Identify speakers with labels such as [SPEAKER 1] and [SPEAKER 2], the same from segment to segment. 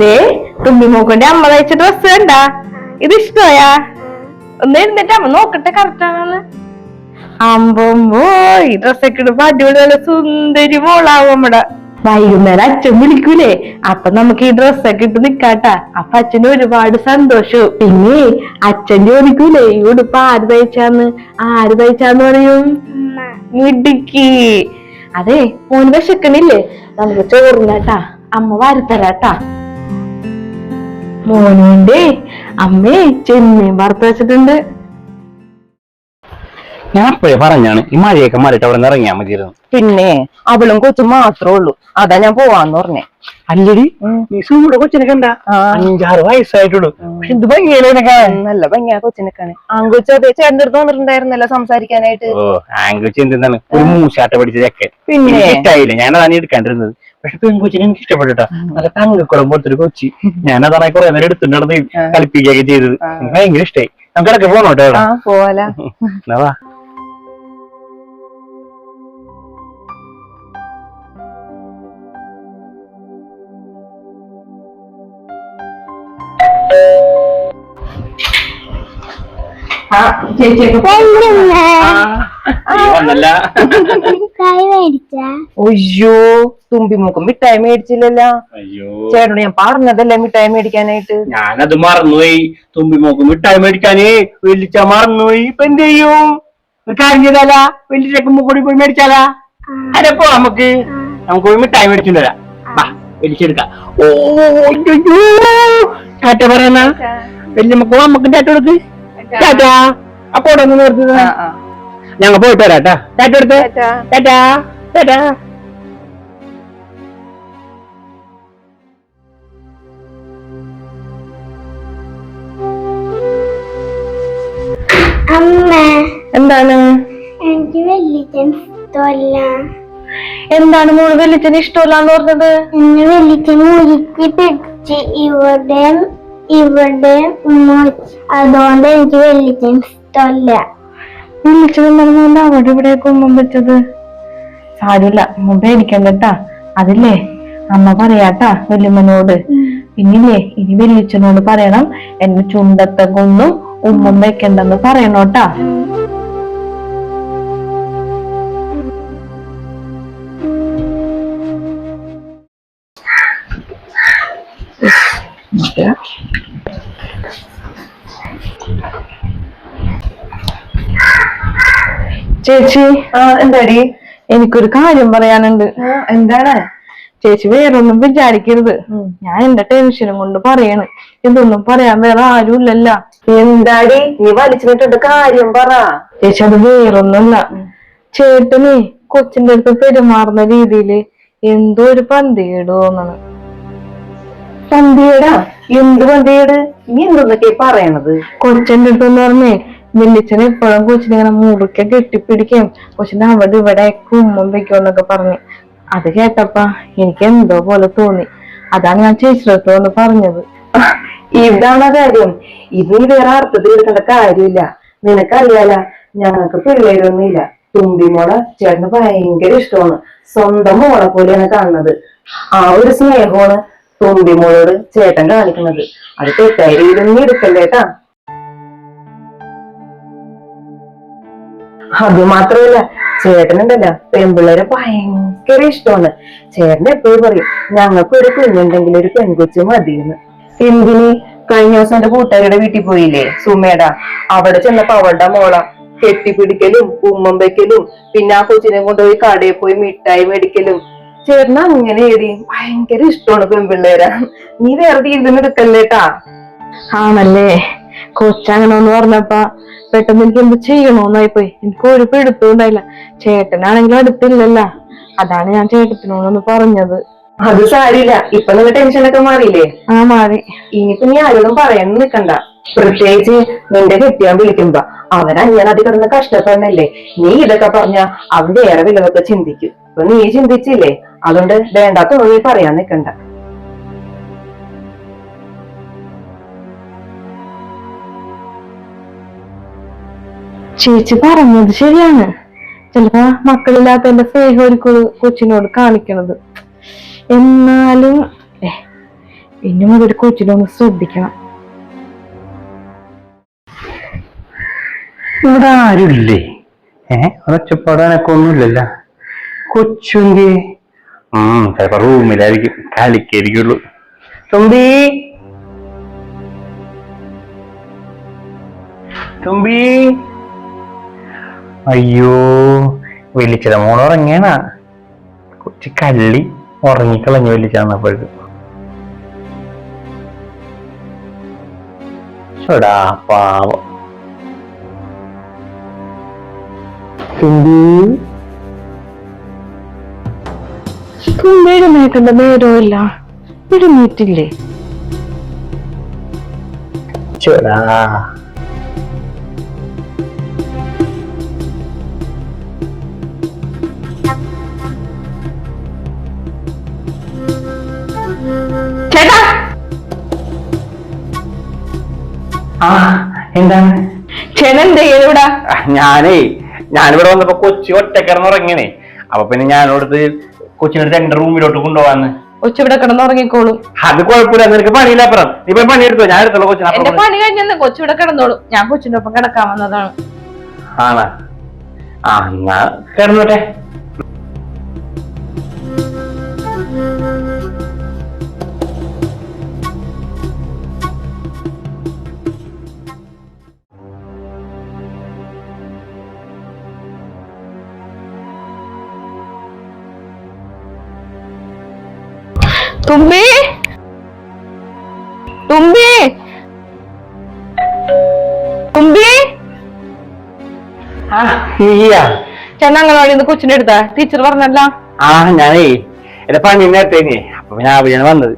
[SPEAKER 1] ദേ തുമ്പിമോക്കന്റെ അമ്മ തയ്ച്ച ഡ്രസ് കണ്ട? ഇത് ഇഷ്ടമായാ? ഒന്ന് ഇരുന്നിട്ട് അമ്മ നോക്കട്ടെ കറക്റ്റ് ആണെന്ന്? അമ്പോ ഈ ഡ്രസ്സൊക്കെ ഇടുമ്പോ അടിപൊളി നല്ല സുന്ദരി മോളാവും നമ്മടെ വൈകുന്നേരം അച്ഛൻ വിളിക്കൂലേ? അപ്പൊ നമുക്ക് ഈ ഡ്രസ്സൊക്കെ ഇട്ട് നിക്കാട്ടാ. അപ്പൊ അച്ഛന് ഒരുപാട് സന്തോഷവും പിന്നെ അച്ഛൻ ചോദിക്കൂലേ ഈ ഉടുപ്പ് ആര് തയ്ച്ചാന്ന്? ആര് തയ്ച്ചാന്ന് പറയും? മിടുക്കി. അതെ മോന് വിശക്കണില്ലേ? നമുക്ക് ചോറിനാട്ടാ. അമ്മ വാരിത്തരാട്ടാ. മോനുണ്ടേ അമ്മേ ചെമ്മീൻ വറുത്ത് വെച്ചിട്ടുണ്ട്.
[SPEAKER 2] ഞാൻ അപ്പോഴേ പറഞ്ഞാണ് ഈ മഴയൊക്കെ മാറിയിട്ട് അവിടെ ഇറങ്ങിയാ ഇറങ്ങിയാൽ മതിയായിരുന്നു.
[SPEAKER 3] പിന്നെ അവളും കൊച്ചും മാത്രമേ ഉള്ളൂ. അതാ ഞാൻ പോവാന്ന് പറഞ്ഞേ.
[SPEAKER 2] അല്ലടി നീ സൂടെ കൊച്ചിനെ കണ്ട? അഞ്ചാറ് വയസ്സായിട്ടുള്ളൂ. പക്ഷെ ഇത് ഭംഗിയല്ലേ
[SPEAKER 3] നല്ല ഭംഗിയാ കൊച്ചിനൊക്കെയാണ് ആൺകൊച്ചു അതെ ചേട്ടന്റെ അടുത്ത് വന്നിട്ടുണ്ടായിരുന്നല്ലോ സംസാരിക്കാനായിട്ട്.
[SPEAKER 2] ഓ ആംഗിൾ എന്താണ് ഒരു മൂശാട്ട പഠിച്ച ചെക്കൻ.
[SPEAKER 3] പിന്നെ?
[SPEAKER 2] ഞാനതാണ് ഇഷ്ടായില്ല. ഞാൻ അതാണ് എടുക്കാണ്ടിരുന്നത്. പക്ഷെ പെൺകൊച്ചിനെ എനിക്ക് ഇഷ്ടപ്പെട്ടാ നല്ല തങ്കക്കുളം പോലത്തെ കൊച്ചി. ഞാൻ അതാണ് കുറെ നേരം എടുത്തു നടന്ന് കളിപ്പിക്കുകയൊക്കെ ചെയ്തത്. ഭയങ്കര ഇഷ്ടായി. നമുക്ക് ഇടയ്ക്ക് പോകണം
[SPEAKER 3] ആ പോവാല.
[SPEAKER 2] എന്നാ.
[SPEAKER 3] ചേച്ചിയൊക്കെ
[SPEAKER 2] വന്നല്ല.
[SPEAKER 4] അയ്യോ
[SPEAKER 3] തുമ്പി തുമ്പിമുക്കും മിഠായി മേടിച്ചില്ലല്ല.
[SPEAKER 2] അയ്യോ.
[SPEAKER 3] ചേട്ടനോട് ഞാൻ പറഞ്ഞതല്ലേ മിഠായി മേടിക്കാനായിട്ട്?
[SPEAKER 2] ഞാനത് മറന്നുപോയി. തുമ്പി മോക്ക് മിഠായി മേടിക്കാനേ വെല്ലിച്ച മറന്നുപോയി. ഇപ്പൊ എന്ത് ചെയ്യും? ഒരു കാര്യം ചെയ്താല? പോയി മേടിച്ചാലാ? അതെ പോ നമുക്ക്. നമുക്ക് പോയി മിഠായി മേടിച്ചിട്ട് വരാം. വാ വെല്ലിച്ചെടുക്കാം ഓ അയ്യോ. ടാറ്റ പറയുന്ന വെല്ലിമ്മക്ക് നമുക്ക് ടാറ്റ കൊടുക്ക്. ടാറ്റ. അപ്പൊ അവിടെ ഞങ്ങൾ പോയിട്ട് വരാട്ടാ. ടാറ്റ എടുത്ത്.
[SPEAKER 3] ടാറ്റാ.
[SPEAKER 1] എന്താണ്?
[SPEAKER 4] എനിക്ക് വെള്ളിച്ചൻ ഇഷ്ടമല്ല.
[SPEAKER 1] എന്താണ് മോൾ വെല്ലിച്ചന് ഇഷ്ടമല്ലാന്ന് പറഞ്ഞത്?
[SPEAKER 4] എന്നെ വെള്ളിച്ചൻ മുറുക്കി പിടിച്ച്. ഇവിടെ ഇവിടെ. അതുകൊണ്ട് എനിക്ക് വെള്ളിച്ചൻ ഇഷ്ടമല്ല.
[SPEAKER 1] വെല്ലിച്ചൻ നടന്നുകൊണ്ട് അവിടെ ഇവിടെ കുമ്പം വെച്ചത് സാരമില്ല മുമ്പേ ഇരിക്കണ്ടട്ടാ അതില്ലേ? അമ്മ പറയാട്ടാ വല്യമ്മനോട്. പിന്നില്ലേ ഇനി വലിയച്ഛനോട് പറയണം എന്നെ ചുണ്ടത്തെ കൊന്നും ഉമ്മം വെക്കണ്ടെന്ന് പറയണോട്ടാ. ചേച്ചി?
[SPEAKER 3] എന്താടി?
[SPEAKER 1] എനിക്കൊരു കാര്യം പറയാനുണ്ട്.
[SPEAKER 3] എന്താണ്?
[SPEAKER 1] ചേച്ചി വേറൊന്നും വിചാരിക്കരുത്. ഞാൻ എന്റെ ടെൻഷനും കൊണ്ട് പറയണ്. ഇതൊന്നും പറയാൻ വേറെ ആരും ആരുമില്ലല്ല.
[SPEAKER 3] എന്താടി? നീ വലിച്ചിട്ടുണ്ട് കാര്യം പറ.
[SPEAKER 1] ചേച്ചി അത് വേറൊന്നുമല്ല. ചേട്ടനെ കൊച്ചിന്റെ അടുത്ത് പെരുമാറുന്ന രീതിയിൽ എന്തോ ഒരു പന്തികേട് തോന്നണ്
[SPEAKER 3] പന്തിയേടാ എന്ത് പന്തിയേട് നീ എന്തൊക്കെ പറയണത്?
[SPEAKER 1] കൊച്ചിന്റെ അടുത്ത് എന്ന് പറഞ്ഞേ വെല്ലിച്ചൻ എപ്പോഴും കൊച്ചിനെ ഇങ്ങനെ മുറുക്കെ കെട്ടിപ്പിടിക്കും. കൊച്ചിനെ അവിടെ ഇവിടെ കുമ്മം വെക്കുമെന്നൊക്കെ പറഞ്ഞു. അത് കേട്ടപ്പ എനിക്ക് എന്തോ പോലെ തോന്നി. അതാണ് ഞാൻ ചേച്ചിടത്തു എന്ന് പറഞ്ഞത്.
[SPEAKER 3] ഇതാണ് കാര്യം. ഇത് നീ വേറെ അർത്ഥത്തിൽ എടുക്കേണ്ട കാര്യമില്ല. നിനക്കറിയാല ഞങ്ങൾക്ക് പിള്ളേരൊന്നുമില്ല. തുമ്പിമോളെ ചേട്ടന് ഭയങ്കര ഇഷ്ടമാണ്. സ്വന്തം മോളെ പോലെയാണ് കാണുന്നത്. ആ ഒരു സ്നേഹമാണ് തുമ്പി മോളോട് ചേട്ടൻ കാണിക്കുന്നത്. അത് തെറ്റായ രീതിയിലൊന്നും എടുക്കല്ലേട്ടാ അത് മാത്രമല്ല ചേട്ടനുണ്ടല്ലോ പെൺപിള്ളേരെ ഭയങ്കര ഇഷ്ടമാണ്. ചേട്ടൻ എപ്പോഴും പറയും ഞങ്ങൾക്ക് ഒരു കുഞ്ഞുണ്ടെങ്കിൽ ഒരു പെൺകൊച്ചു മതിയെന്ന്. എന്തിന്? കഴിഞ്ഞ ദിവസം എന്റെ കൂട്ടുകാരുടെ വീട്ടിൽ പോയില്ലേ സുമേട. അവിടെ ചെന്നപ്പോ അവളുടെ മോള കെട്ടിപ്പിടിക്കലും ഉമ്മം വെക്കലും പിന്നെ ആ കൊച്ചിനെ കൊണ്ടുപോയി കടയിൽ പോയി മിഠായി മേടിക്കലും. ചേട്ടന അങ്ങനെ എഴുതി ഭയങ്കര ഇഷ്ടമാണ് പെൺപിള്ളേരാ. നീ വേറെ തീരുന്നെടുക്കല്ലേട്ടാ
[SPEAKER 1] ആണല്ലേ? കൊച്ചങ്ങനെ ഒന്ന് പറഞ്ഞപ്പ പെട്ടെന്ന് എനിക്ക് എന്ത് ചെയ്യണോന്നായി പോയി എനിക്ക് ഒരു പിടുത്തവും ഉണ്ടായില്ല. ചേട്ടനാണെങ്കിലും അടുത്തില്ലല്ല. അതാണ് ഞാൻ ചേട്ടത്തിനോടൊന്ന് പറഞ്ഞത്.
[SPEAKER 3] അത് സാരില്ല. ഇപ്പൊ നിങ്ങൾ ടെൻഷനൊക്കെ മാറിയില്ലേ?
[SPEAKER 1] ആ മാറി.
[SPEAKER 3] ഇനിയിപ്പോ നീ ആരോടും പറയാൻ നിൽക്കണ്ട പ്രത്യേകിച്ച് നിന്റെ കെട്ടിയാൻ വിളിക്കുമ്പോ അവൻ കിടന്ന് കഷ്ടപ്പെടണല്ലേ നീ ഇതൊക്കെ പറഞ്ഞ അവൻ വേറെ വിലതൊക്കെ ചിന്തിക്കും. അപ്പൊ നീ ചിന്തിച്ചില്ലേ? അതുകൊണ്ട് വേണ്ടാത്തൊന്നും നീ പറയാൻ നിൽക്കണ്ട
[SPEAKER 1] ചേച്ചി പറഞ്ഞത് ശരിയാണ്. ചിലപ്പോ മക്കളില്ലാത്തതിന്റെ സ്നേഹം ഒരു കൊച്ചിനോട് കാണിക്കണത്. എന്നാലും ഏ, ഇനി മുതൽ കൊച്ചിനൊന്ന് ശ്രദ്ധിക്കണം.
[SPEAKER 2] ഇവിടെ ആരുമില്ലേ ഏഹ് ഒച്ചപ്പാടാനൊക്കെ ഒന്നുമില്ലല്ലോ കൊച്ചുങ്കി. ചിലപ്പോ റൂമിലായിരിക്കും കളിക്കായിരിക്കുള്ളൂ. തുമ്പി. തുമ്പി. അയ്യോ വലിച്ചത മോൾ ഉറങ്ങിയാണ് കൊച്ചു കള്ളി ഉറങ്ങിക്കളഞ്ഞു വലിച്ചപ്പോഴേക്കും ചോടാ പാവം.
[SPEAKER 1] നേരമില്ല ഇടുന്നിട്ടില്ലേ
[SPEAKER 2] ചോടാ. ആ എന്താണ്?
[SPEAKER 1] ഇവിടെ
[SPEAKER 2] ആ, ഞാനേ ഞാനിവിടെ വന്നപ്പോ കൊച്ചി ഒറ്റക്കിടന്ന് ഉറങ്ങിയണേ അപ്പൊ പിന്നെ ഞാനോടത്ത് കൊച്ചിനടുത്ത് എന്റെ റൂമിലോട്ട് കൊണ്ടുപോവാന്ന്.
[SPEAKER 1] കൊച്ചു ഇവിടെ കിടന്നുറങ്ങിക്കോളും.
[SPEAKER 2] അത് കുഴപ്പമില്ല നിനക്ക് പണിയില്ല അപ്പുറം. നീ പോയി പണിയെടുത്തോ ഞാൻ എടുത്തോളൂ കൊച്ചിനെ
[SPEAKER 1] എന്റെ
[SPEAKER 2] അപ്പുറം
[SPEAKER 1] പണി കഴിഞ്ഞെന്ന് കൊച്ചിവിടെ കിടന്നോളൂ. ഞാൻ കൊച്ചിന്റെ ഒപ്പം കിടക്കാൻ വന്നതാണ്.
[SPEAKER 2] ആണാ? ആ എന്നാ കിടന്നോട്ടെ.
[SPEAKER 1] തുമ്പി? തുമ്പി? തുമ്പി?
[SPEAKER 2] ആ നീയാ
[SPEAKER 1] ചേട്ടൻ അംഗനവാടി നിന്ന് കൊച്ചിന്റെ അടുത്താ ടീച്ചർ പറഞ്ഞല്ല.
[SPEAKER 2] ആ ഞാനേ എന്റെ പണി നേരത്തേനെ അപ്പൊ പിന്നെ ആവിയാണ് വന്നത്.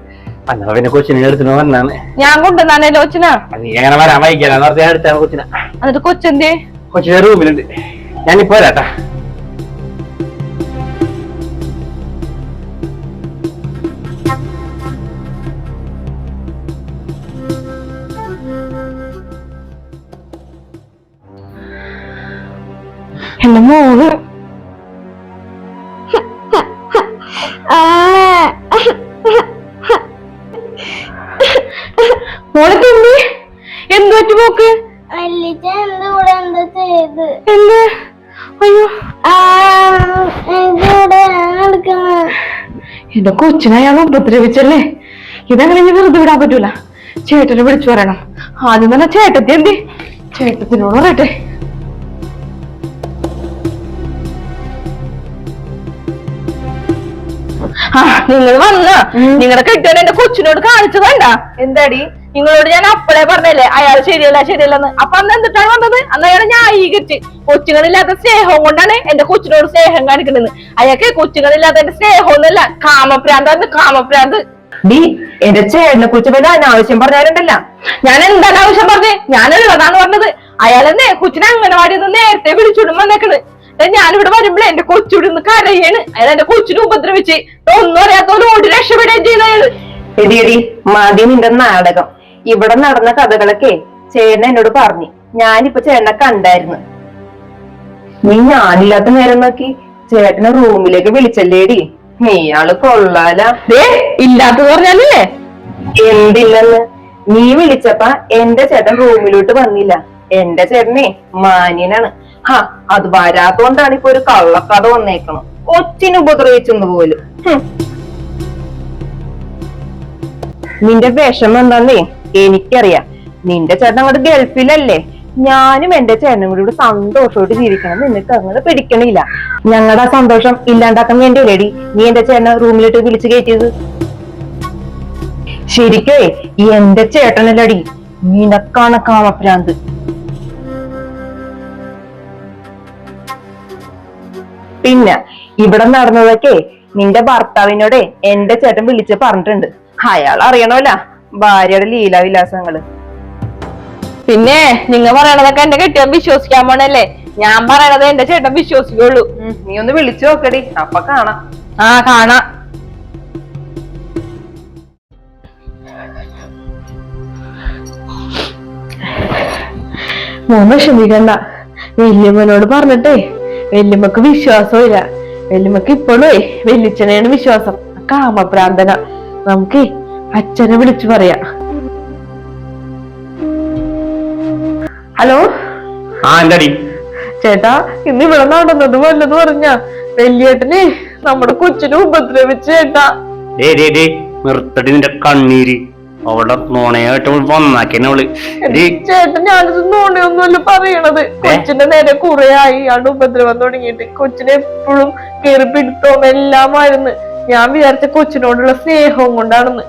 [SPEAKER 2] വന്നപ്പോ പിന്നെ കൊച്ചിനെ എടുത്തിട്ട് വന്നാണ്.
[SPEAKER 1] ഞാൻ കൊണ്ടുവന്നാണല്ലോ കൊച്ചിനാ.
[SPEAKER 2] നീ അങ്ങനെ വരാൻ പറഞ്ഞാൽ എടുത്താണ് കൊച്ചിനെ.
[SPEAKER 1] എന്നിട്ട് കൊച്ചെന്തേ?
[SPEAKER 2] കൊച്ചിന്റെ റൂമിലുണ്ട് ഞാനിപ്പോ വരാട്ടാ.
[SPEAKER 1] മോൾ. മോളെ തുമ്പി എന്ത് പറ്റി മോക്ക്?
[SPEAKER 4] വല്ലിച്ച എന്റെ കൂടെ എന്താ ചെയ്ത്.
[SPEAKER 1] എന്ത്? അയ്യോ.
[SPEAKER 4] ആ എന്റെ കൂടെ നടക്കുന്ന
[SPEAKER 1] എന്റെ കൊച്ചിനെ അയാൾ ഉപദ്രവിച്ചല്ലേ? ഇതങ്ങനെ ഇനി വെറുതെ വിടാൻ പറ്റൂല. ചേട്ടനെ വിളിച്ചു പറയണം. ആദ്യം തന്നെ ചേട്ടത്തി എന്തി? ചേട്ടത്തിനോട് പറയട്ടെ. നിങ്ങൾ വന്ന. നിങ്ങളുടെ കെട്ടിയോൻ എന്റെ കൊച്ചിനോട് കാണിച്ചു വേണ്ട. എന്താടി? നിങ്ങളോട് ഞാൻ അപ്പളേ പറഞ്ഞല്ലേ? അയാൾ ശരിയല്ല ശരിയല്ലെന്ന്. അപ്പൊ അന്ന് എന്തിട്ടാണ് വന്നത്? അന്ന് അയാൾ ന്യായീകരിച്ച്. കൊച്ചുങ്ങളില്ലാത്ത സ്നേഹം കൊണ്ടാണ് എന്റെ കൊച്ചിനോട് സ്നേഹം കാണിക്കുന്നത്. അയാൾക്ക് കൊച്ചുങ്ങളില്ലാത്ത എന്റെ സ്നേഹം ഒന്നല്ല കാമപ്രാന്താന്ന് കാമപ്രാന്ത്.
[SPEAKER 3] ഡി എന്റെ ചേട്ടനെ കുറിച്ച് വല്ല അനാവശ്യം പറഞ്ഞാലുണ്ടല്ല.
[SPEAKER 1] ഞാൻ എന്താണ് ആവശ്യം പറഞ്ഞത് ഞാനുള്ളതാണ് പറഞ്ഞത്. അയാളെന്നെ കൊച്ചിനെ അംഗനവാടി നേരത്തെ വിളിച്ചുടും വന്നേക്കണ്. ഞാനിവിടെ വരുമ്പോഴേ എന്റെ കൊച്ചുവിടെ നിന്ന് കരയാണ്. അയാൾ എന്റെ കൊച്ചിനെ ഉപദ്രവിച്ച്. ഒന്നും അറിയാത്തവര് ഓടി രക്ഷപ്പെടുകയും അയാൾ
[SPEAKER 3] എടി എടി മതി നിന്റെ നാടകം. ഇവിടെ നടന്ന കഥകളൊക്കെ ചേട്ടൻ എന്നോട് പറഞ്ഞു. ഞാനിപ്പോ ചേട്ടനെ കണ്ടായിരുന്നു. നീ ഞാനില്ലാത്ത നേരം നോക്കി ചേട്ടനെ റൂമിലേക്ക് വിളിച്ചല്ലേടി നീയാൾ കൊള്ളാല.
[SPEAKER 1] ഇല്ലാത്തത് പറഞ്ഞാലല്ലേ?
[SPEAKER 3] എന്തില്ലെന്ന്? നീ വിളിച്ചപ്പ എന്റെ ചേട്ടൻ റൂമിലോട്ട് വന്നില്ല. എന്റെ ചേട്ടനെ മാന്യനാണ്. ഹാ അത് വരാത്തോണ്ടാണ് ഇപ്പൊ ഒരു കള്ളക്കഥ വന്നേക്കണം കൊച്ചിന് ഉപദ്രവിച്ചെന്ന് പോലും. നിന്റെ വിഷമം എന്താന്നേ? എനിക്കറിയാം. നിന്റെ ചേട്ടൻ അങ്ങോട്ട് ഗൾഫിലല്ലേ? ഞാനും എന്റെ ചേട്ടനും കൂടി ഇവിടെ സന്തോഷമായിട്ട് ജീവിക്കണം. നിനക്ക് അങ്ങനെ പിടിക്കണില്ല. ഞങ്ങളുടെ സന്തോഷം ഇല്ലാണ്ടാക്കാൻ വേണ്ടിയല്ലേടി. നീ എന്റെ ചേട്ടനെ റൂമിലിട്ട് വിളിച്ചു കയറ്റിയത്. ശരിക്കേ എന്റെ ചേട്ടനല്ലടി. നിനക്കാണ് കാമഭ്രാന്ത്. പിന്നെ ഇവിടെ നടന്നതൊക്കെ നിന്റെ ഭർത്താവിനോടെ എന്റെ ചേട്ടൻ വിളിച്ച് പറഞ്ഞിട്ടുണ്ട്. അയാൾ അറിയണമല്ല ഭാര്യയുടെ ലീലാവിലാസങ്ങൾ.
[SPEAKER 1] പിന്നെ നിങ്ങൾ പറയണതൊക്കെ എന്റെ കെട്ടിയവൻ വിശ്വസിക്കാൻ പോണല്ലേ? ഞാൻ പറയണത് എന്റെ ചേട്ടൻ വിശ്വസിക്കുള്ളൂ.
[SPEAKER 3] നീ ഒന്ന് വിളിച്ചു നോക്കടി. അപ്പൊ കാണാം.
[SPEAKER 1] ആ കാണാം. മോൻ വിഷമിക്കണ്ട. വല്യമ്മനോട് പറഞ്ഞിട്ടേ വല്യമ്മക്ക് വിശ്വാസമില്ല. വല്യമ്മക്ക് ഇപ്പോഴേ വല്യച്ഛനെയാണ് വിശ്വാസം. കാമപ്രാന്തന നമുക്ക് അച്ഛനെ വിളിച്ചു പറയാ. ഹലോ?
[SPEAKER 2] ആ എന്താടി?
[SPEAKER 1] ചേട്ടാ ഇന്ന് ഇവിടെ നടന്നത് വല്ലത് പറഞ്ഞ വെല്ലിയേട്ടനെ നമ്മുടെ കൊച്ചിനെ ഉപദ്രവിച്ചേട്ടാ.
[SPEAKER 2] ഡേ ഡേ ഡേ നിർത്തടി നിന്റെ കണ്ണീര്. അവളുടെ നോണയായിട്ട് വന്നാക്കിനെ അവൾ.
[SPEAKER 1] ചേട്ടൻ ഞാനിത് നോണയൊന്നുമല്ല പറയണത്. കൊച്ചിന്റെ നേരെ കുറെ ആയി. ഇയാളുടെ ഉപദ്രവം തുടങ്ങിയിട്ട് കൊച്ചിനെ എപ്പോഴും കയറി പിടുത്തവും എല്ലാമായിരുന്നു. ഞാൻ വിചാരിച്ച കൊച്ചിനോടുള്ള സ്നേഹവും കൊണ്ടാണെന്ന്.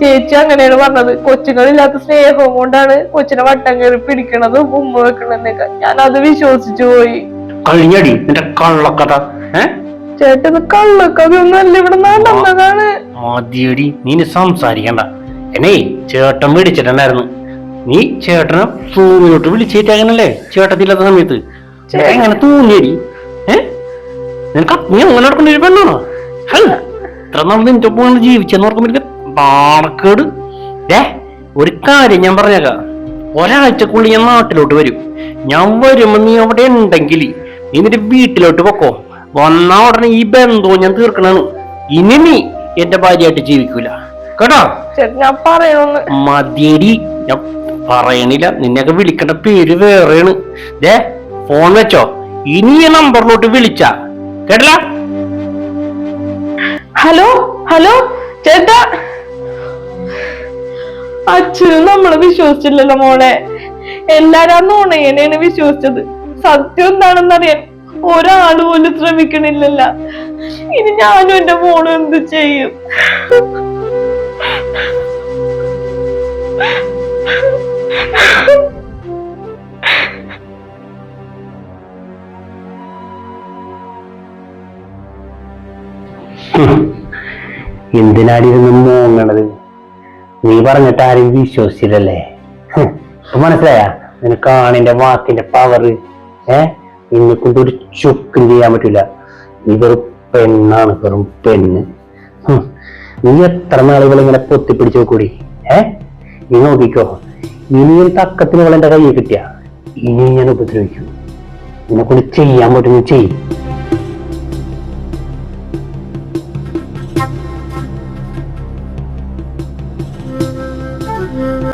[SPEAKER 1] ചേച്ചി അങ്ങനെയാണ് പറഞ്ഞത്. കൊച്ചുങ്ങളില്ലാത്ത സ്നേഹവും കൊണ്ടാണ് കൊച്ചിനെ വട്ടം കയറി പിടിക്കണതും ഉമ്മ വെക്കണെന്നൊക്കെ ഞാൻ അത് വിശ്വസിച്ചു പോയി.
[SPEAKER 2] കഴിഞ്ഞടി നിന്റെ കള്ളക്കഥ.
[SPEAKER 1] ചേട്ടന് കള്ളക്കഥ ഒന്നും അല്ല ഇവിടെ നടന്നതാണ്.
[SPEAKER 2] ആദ്യടി നീ സംസാരിക്കണ്ട. എന്നെ ചേട്ടൻ വിളിച്ചിട്ടുണ്ടായിരുന്നു. നീ ചേട്ടനെ തൂങ്ങിട്ട് വിളിച്ചിട്ട് അങ്ങനല്ലേ? ചേട്ടത്തില്ലാത്ത സമയത്ത്. ചേട്ടൻ. എങ്ങനെ തൂങ്ങിയടി? ഏ? നിനക്ക് നീ അങ്ങനെ നടക്കുന്ന ഒരു പെണ്ണാണോ? ഇത്ര നാൾ നിന്റെ ഒപ്പം ജീവിച്ചെന്ന് ഓർക്കുമ്പോ നാണക്കേട് ഏ ഒരു കാര്യം ഞാൻ പറഞ്ഞേക്കാം. ഒരാഴ്ചക്കുള്ളിൽ ഞാൻ നാട്ടിലോട്ട് വരും. ഞാൻ വരുമ്പോ നീ അവിടെ ഉണ്ടെങ്കിൽ നീ നിന്റെ വീട്ടിലോട്ട് പൊക്കോ. വന്ന ഉടനെ ഈ ബന്ധവും ഞാൻ തീർക്കണാണ്. ഇനി നീ എന്റെ ഭാര്യയായിട്ട് ജീവിക്കൂല. കേട്ടോ?
[SPEAKER 1] ഞാൻ പറയണമെന്ന്
[SPEAKER 2] മതിയടി. ഞാൻ പറയണില്ല. നിന്നെയൊക്കെ വിളിക്കേണ്ട പേര് വേറെയാണ്. ദേ ഫോൺ വെച്ചോ. ഇനി ഈ നമ്പറിലോട്ട് വിളിച്ച. കേട്ടില്ല?
[SPEAKER 1] ഹലോ ഹലോ ചേട്ടാ. അച്ഛനും നമ്മളെ വിശ്വസിച്ചില്ലല്ലോ മോളെ. എല്ലാരും നുണയനെയാണ് വിശ്വസിച്ചത്. സത്യം എന്താണെന്നറിയാൻ ഒരാൾ പോലും ശ്രമിക്കണില്ലല്ല. ഇനി ഞാനും എന്റെ മോളും എന്ത് ചെയ്യും?
[SPEAKER 2] എന്തിനാടി അങ്ങനത് നീ പറഞ്ഞിട്ട് ആരും വിശ്വസിച്ചില്ലല്ലേ മനസ്സിലായാ? നിനക്ക് ആണിന്റെ വാക്കിന്റെ പവർ ഏ? നിന്നെ കൊണ്ട് ഒരു ചുക്കും ചെയ്യാൻ പറ്റില്ല നീ വെറും പെണ്ണാണ് വെറും പെണ്ണ്. നീ എത്ര നാളുകൾ ഇങ്ങനെ പൊത്തിപ്പിടിച്ചു കൂടി ഏ? നീ നോക്കിക്കോ ഇനിയും തക്കത്തിന് അവൾ എന്റെ കയ്യിൽ കിട്ടിയ? ഇനിയും ഞാൻ ഉപദ്രവിക്കും. നിന്നെ കൊണ്ട് ചെയ്യാൻ പറ്റുന്ന ചെയ്യും.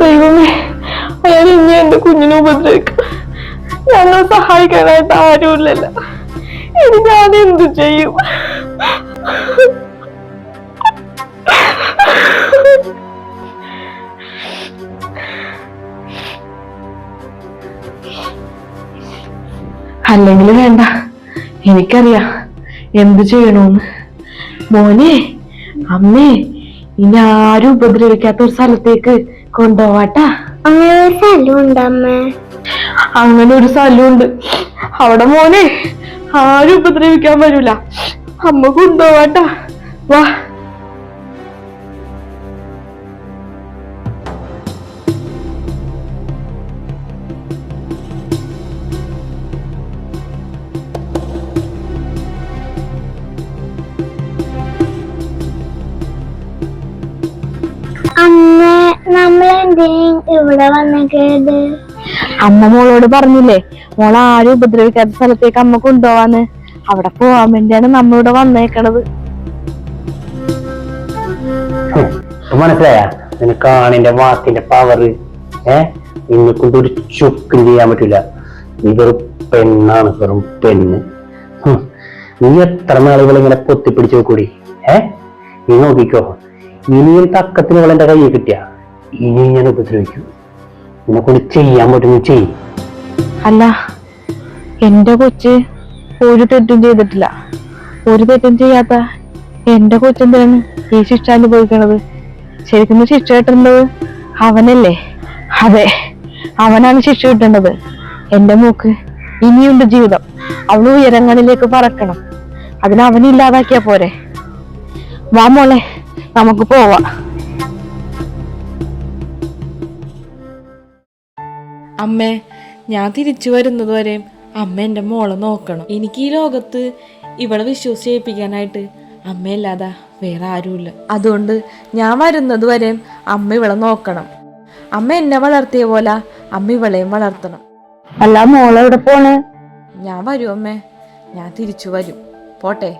[SPEAKER 1] ദൈവമേ സഹായിക്കാനായിട്ട് ആരുമില്ലല്ലോ. ഇനി ഞാൻ എന്തു ചെയ്യും? അല്ലെങ്കിൽ വേണ്ട. എനിക്കറിയാം എന്ത് ചെയ്യണമെന്ന് മോനെ അമ്മേ ഇനി ആരും ഉപദ്രവിക്കാത്ത ഒരു സ്ഥലത്തേക്ക് കൊണ്ടുപോവാട്ടാ.
[SPEAKER 4] അങ്ങനെ ഒരു സ്ഥലമുണ്ട് അമ്മ.
[SPEAKER 1] അങ്ങനെ ഒരു സ്ഥലമുണ്ട്. അവിടെ മോനെ ആരും ഉപദ്രവിക്കാൻ വരൂല. അമ്മ കൊണ്ടുപോവാട്ടാ. വാ.
[SPEAKER 4] ഇവിടെ വന്നേക്കേത്
[SPEAKER 1] അമ്മ മോളോട് പറഞ്ഞില്ലേ മോൾ ആരും ഉപദ്രവിക്കാത്ത സ്ഥലത്തേക്ക് അമ്മ കൊണ്ടുപോവാന്ന്. അവിടെ പോവാൻ വേണ്ടിയാണ് നമ്മളിവിടെ വന്നേക്കണത്.
[SPEAKER 2] മനസ്സിലായാ? നിനക്ക് ആണിന്റെ വാക്കിന്റെ പവർ ഏ? നിന്നെ കൊണ്ട് ഒരു ചുക്കും ചെയ്യാൻ പറ്റില്ല നീ വെറും പെണ്ണാണ് വെറും പെണ്ണ്. ഹും. നീ എത്ര നാളുകൾ ഇങ്ങനെ പൊത്തിപ്പിടിച്ചു കൂടി ഏ? നീ നോക്കിക്കോ ഇനിയും തക്കത്തിന് ഇവളെന്റെ എന്റെ കയ്യിൽ കിട്ടിയ? ഇനി ഞാൻ ഉപദ്രവിക്കും. എന്നെ കൊണ്ട് ചെയ്യാൻ പറ്റുന്ന ചെയ്യും.
[SPEAKER 1] അല്ല എന്റെ കൊച്ച് ഒരു തെറ്റും ചെയ്തിട്ടില്ല. ഒരു തെറ്റും ചെയ്യാത്ത എന്റെ കൊച്ചെന്തിനാണ് ഈ ശിക്ഷ അനുഭവിക്കണത്? ശരിക്കും ശിക്ഷ കിട്ടേണ്ടത് അവനല്ലേ? അതെ അവനാണ് ശിക്ഷ കിട്ടേണ്ടത്. എന്റെ മൂക്ക് ഇനിയുണ്ട് ജീവിതം. അവൾ ഉയരങ്ങളിലേക്ക് പറക്കണം. അതിന് അവനില്ലാതാക്കിയാ പോരെ. വാ മോളെ നമുക്ക് പോവാം.
[SPEAKER 5] അമ്മേ ഞാൻ തിരിച്ചു വരുന്നത് വരെയും അമ്മ എന്റെ മോളെ നോക്കണം. എനിക്ക് ഈ ലോകത്ത് ഇവളെ വിശ്വസിച്ചേൽപ്പിക്കാനായിട്ട് അമ്മയല്ലാതെ വേറെ ആരുമില്ല. അതുകൊണ്ട് ഞാൻ വരുന്നത് വരെയും അമ്മ ഇവളെ നോക്കണം. അമ്മ എന്നെ വളർത്തിയ പോലെ അമ്മ ഇവളെയും വളർത്തണം.
[SPEAKER 1] അല്ല മോളെവിടെ പോണേ?
[SPEAKER 5] ഞാൻ വരും അമ്മേ. ഞാൻ തിരിച്ചു വരും. പോട്ടെ?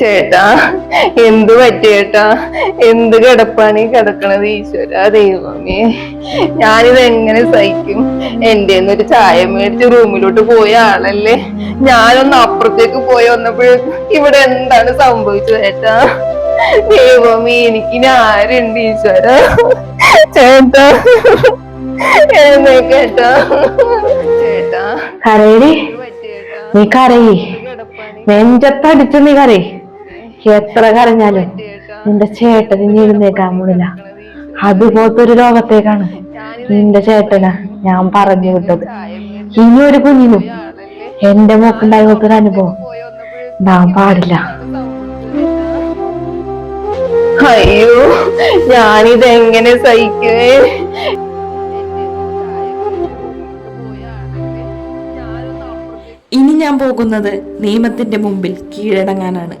[SPEAKER 3] ചേട്ടാ എന്ത് പറ്റിയേട്ടാ എന്ത് കിടപ്പാണ് ഈ കിടക്കണത് ഈശ്വര ദൈവമേ? ഞാനിത് എങ്ങനെ സഹിക്കും? എന്റെ ഒരു ചായ മേടിച്ച് റൂമിലോട്ട് പോയ ആളല്ലേ? ഞാനൊന്ന് അപ്പുറത്തേക്ക് പോയി വന്നപ്പോഴേക്കും ഇവിടെ എന്താണ് സംഭവിച്ചത് ചേട്ടാ? ദൈവമേ എനിക്ക് ആരുണ്ട് ഈശ്വര? ചേട്ടാ ചേട്ടാ
[SPEAKER 1] കരയടി. നീ കരയി. നെഞ്ചത്തടിച്ച് നീ കറി. എത്ര കരഞ്ഞാലും നിന്റെ ചേട്ടൻ ഇനി എഴുന്നേക്കാൻ പോണില്ല. അതുപോലത്തെ ഒരു ലോകത്തേക്കാണ് നിന്റെ ചേട്ടനാ ഞാൻ പറഞ്ഞു വിട്ടത്. ഇനി ഒരു കുഞ്ഞിനും എന്റെ മോക്കുണ്ടായ ഒരു അനുഭവം നാം പാടില്ല.
[SPEAKER 3] അയ്യോ ഞാനിത് എങ്ങനെ സഹിക്കുവേ?
[SPEAKER 5] ഇനി ഞാൻ പോകുന്നത് നിയമത്തിന്റെ മുമ്പിൽ കീഴടങ്ങാനാണ്.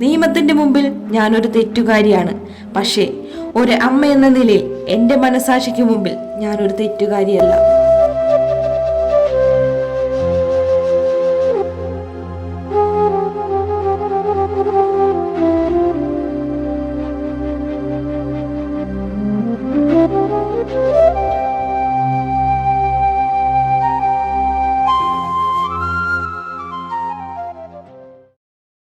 [SPEAKER 5] നിയമത്തിന്റെ മുമ്പിൽ ഞാനൊരു തെറ്റുകാരിയാണ്. പക്ഷേ ഒരു അമ്മ എന്ന നിലയിൽ എന്റെ മനസാക്ഷിക്ക് മുമ്പിൽ ഞാനൊരു തെറ്റുകാരിയല്ല.